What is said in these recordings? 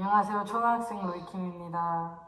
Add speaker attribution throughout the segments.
Speaker 1: 안녕하세요. 초등학생 로이킴입니다.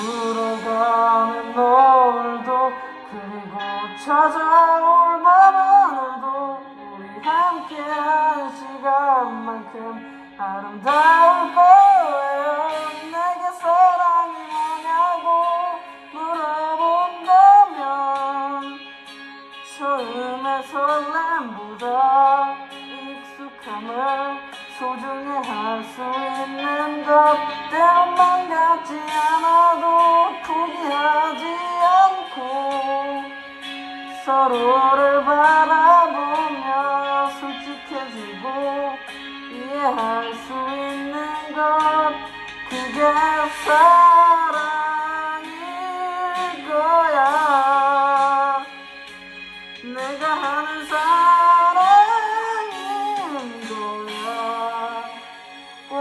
Speaker 1: 잠으로 가는 노을도 그리고 찾아올 밤하늘도 우리 함께한 시간만큼 아름다울 거예요. 내게 사랑이 뭐냐고 물어본다면 처음의 설렘보다 익숙함을 소중히 할 수 있는 것 때로만 같 사랑일 거야 내가 하는 사랑인 거야 와.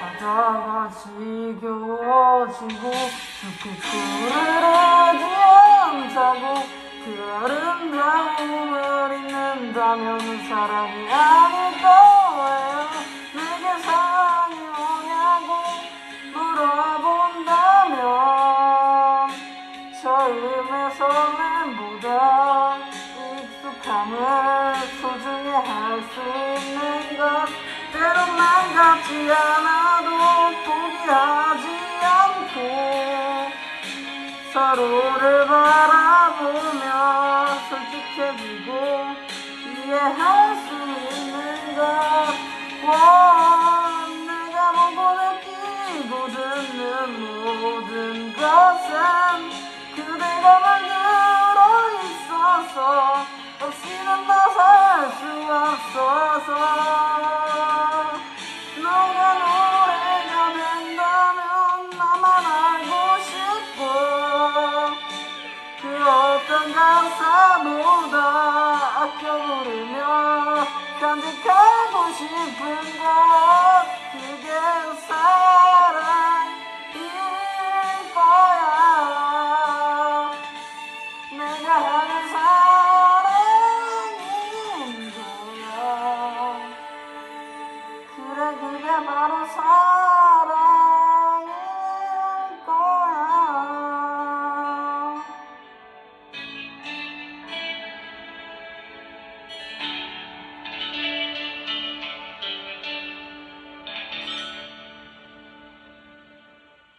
Speaker 1: 가다가 지겨워지고 깊이 흐르지 않자고 그아 름다움을 잊는다면 사랑이 아닐 거예요 내게 사랑이 뭐냐고 물어본다면 처음의 설렘보다 익숙함을 소중히 할 수 있는 것. 때로만 같지 않아도 포기하지 않고 서로를 어떤 가사보다. 아껴 부르며 간직하고 싶은 것 그게 사